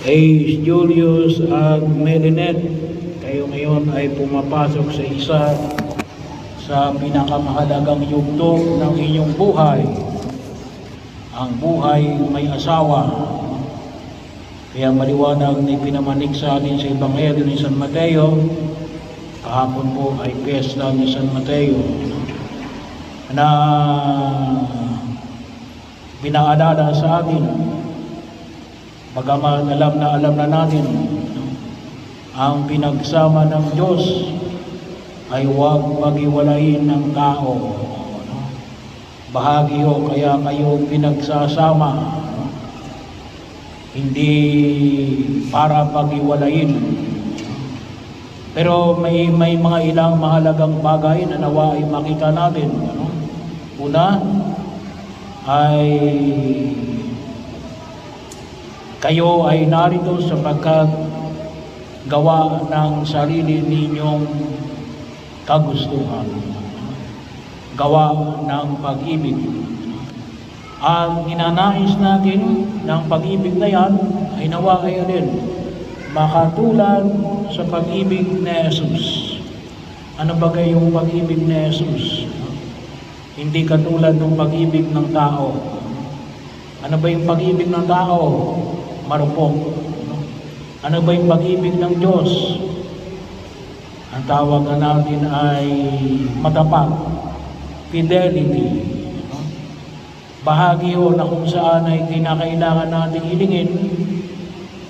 Ace Julius at Melinet, kayo ngayon ay pumapasok sa isa sa pinakamahalagang yugto ng inyong buhay. Ang buhay may asawa. Kaya maliwanag na pinamanik sa atin sa Ebanghelyo ni San Mateo. Kahapon po ay piyesta ni San Mateo na pinaalala sa atin Bagaman alam na alam na natin ang pinagsama ng Diyos ay huwag magiwalayin ng tao. Bahagi ho kaya kayo pinagsasama. Hindi para pagiwalayin. Pero may may mga ilang mahalagang bagay na nawa ay makita natin. Ano? Una ay kayo ay narito sapagkat gawa ng sarili ninyong kagustuhan. Gawa ng pag-ibig. Ang inanais natin ng pag-ibig na yan ay nawa kayo din makatulad sa pag-ibig ni Jesus. Ano ba yung pag-ibig ni Jesus? Hindi katulad ng pag-ibig ng tao. Ano ba yung pag-ibig ng tao? Marupok. Ano ba yung pag-ibig ng Diyos? Ang tawag na natin ay matapat, fidelity. Bahagi ho na kung saan ay kinakailangan natin hilingin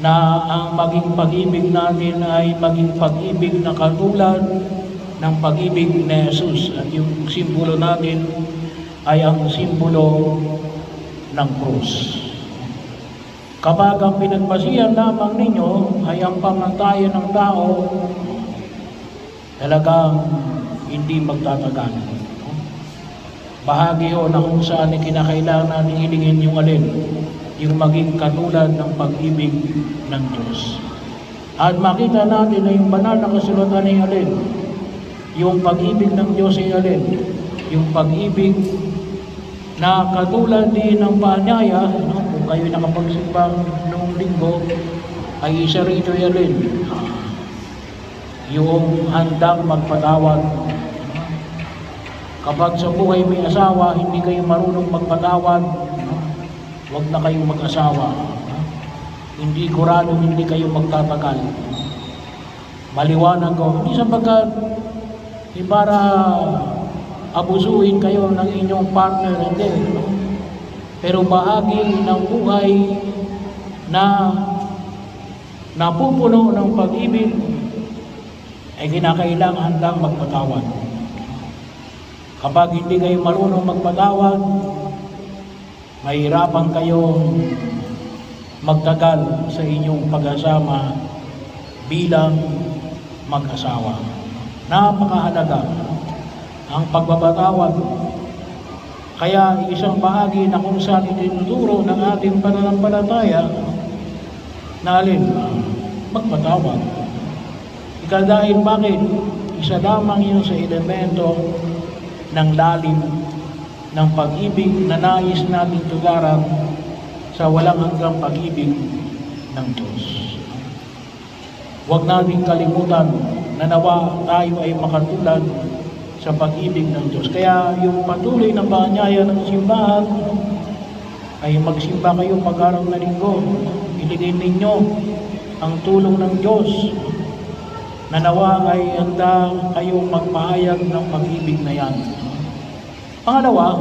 na ang maging pag-ibig natin ay maging pag-ibig na katulad ng pag-ibig ni Jesus. At yung simbolo natin ay ang simbolo ng krus. Kapag ang pinagpasiyan lamang ninyo ay ang pamantayan ng tao, talagang hindi magtatagal. Bahagi ho na kung saan kinakailangan natin hilingin yung alin, yung maging katulad ng pag-ibig ng Diyos. At makita natin na yung banal na kasulatan ay alin, yung pag-ibig ng Diyos ay alin, yung pag-ibig na katulad din ng paanyaya, no? Kayo nakapagsimba noong linggo, ay isa rito alin, yung handang magpatawad. Kapag sa buhay may asawa, hindi kayo marunong magpatawad, huwag na kayong mag-asawa. Hindi kurado, hindi kayo magtatagal. Maliwanag ko, hindi sapagkat di para abusuhin kayo ng inyong partner, hindi. Pero bahagi ng buhay na napupuno ng pag-ibig ay kinakailangan handang magpatawad. Kapag hindi kayo marunong magpatawad, mahirapan kayong magtagal sa inyong pag-asama bilang mag-asawa. Napakahalaga ang pagbabawat. Kaya isang bahagi na kung saan itinuturo ng ating pananampalataya na alin, magpatawad. Ika dahil bakit? Isa lamang yun sa elemento ng lalim ng pag-ibig na nais nating tugaran sa walang hanggang pag-ibig ng Diyos. Huwag nating kalimutan na nawa tayo ay makatulad sa pag-ibig ng Diyos. Kaya yung patuloy na paanyaya ng simbahan ay magsimba kayo pag-araw na linggo. Iligay ninyo ang tulong ng Diyos na nawa ay handa kayong magpahayag ng pag-ibig na yan. Pangalawa,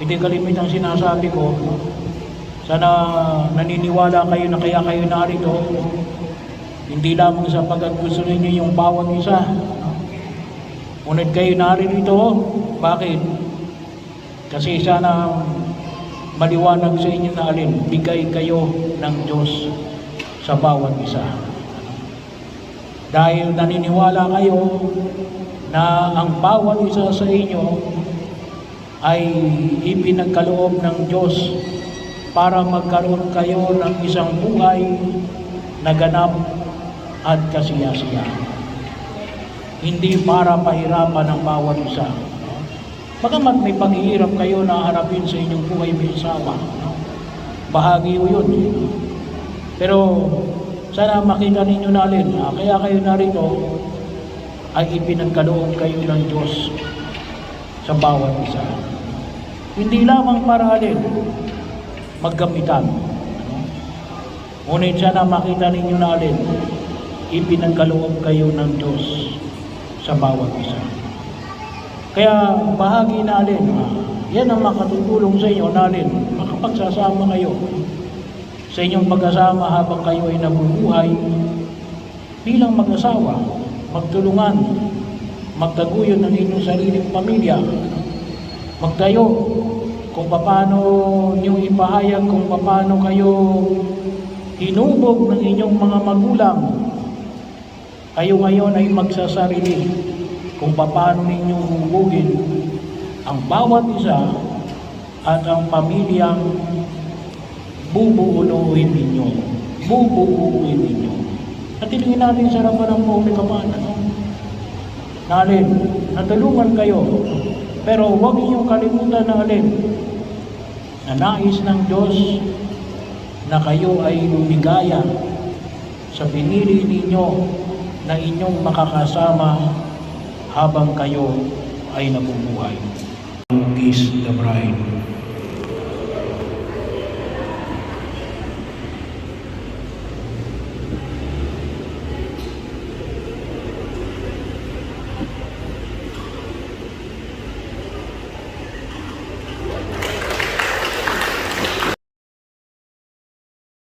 hindi kalimit ang sinasabi ko, sana naniniwala kayo na kaya kayo narito, hindi lamang sapagkat gusto ninyo yung bawat isa, Ngunit kayo naririto, bakit? Kasi sana maliwanag sa inyo na alin, bigay kayo ng Diyos sa bawat isa. Dahil naniniwala kayo na ang bawat isa sa inyo ay ipinagkaloob ng Diyos para magkaroon kayo ng isang buhay na ganap at kasiyasiya. Hindi para pahirapan ang bawat isa. Bagamat may paghihirap kayo na harapin sa inyong buhay may asawa. Bahagi ko yun. Pero sana makita ninyo na alin, ah, kaya kayo narito ay ipinagkaloob kayo ng Diyos sa bawat isa. Hindi lamang para alin, maggamitan. Ano? Ngunit sana makita ninyo na alin, ipinagkaloob kayo ng Diyos sa bawat isa. Kaya bahagi na ah, yan ang makatutulong sa inyo na alin, makapagsasama kayo sa inyong pag-asama habang kayo ay nabubuhay bilang mag-asawa, magtulungan, magtaguyod ng inyong sariling pamilya, magtayo kung paano nyo ipahayag, kung paano kayo hinubog ng inyong mga magulang. Kayo ngayon ay magsasarili kung paano ninyong hubugin ang bawat isa at ang pamilyang bubuunuhin ninyo. Bubuunuhin ninyo. At tilingin natin sa harapan ng Pumuli Kaman. Ano? Nalin, natulungan kayo. Pero huwag ninyong kalimutan na alin. Na nais ng Diyos na kayo ay lumigaya sa pinili ninyo na inyong makakasama habang kayo ay nabubuhay. Kiss the bride.